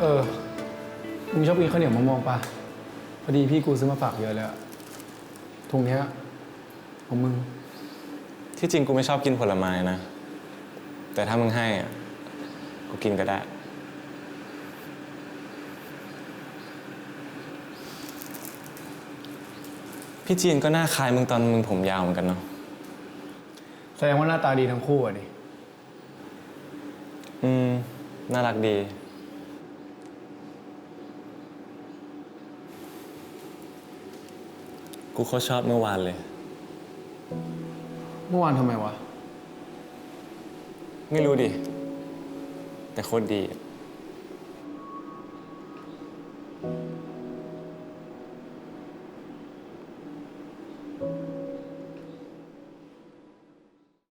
เออ มึงชอบกินข้าวเหนียวมะม่วงปะพอดีพี่กูซื้อมาฝากเยอะเลยอะถุงเนี้ยของมึง ที่จริงกูไม่ชอบกินผลไม้นะ แต่ถ้ามึงให้อะกูกินก็ได้ พี่จีนก็หน้าคล้ายมึงตอนมึงผมยาวเหมือนกันเนาะ แสดงว่าหน้าตาดีทั้งคู่อะดิ อืม น่ารักดี กูเขาชอบเมื่อวานเลย เมื่อวานทำไมวะ ไม่รู้ดิ แต่โคตรดีอะ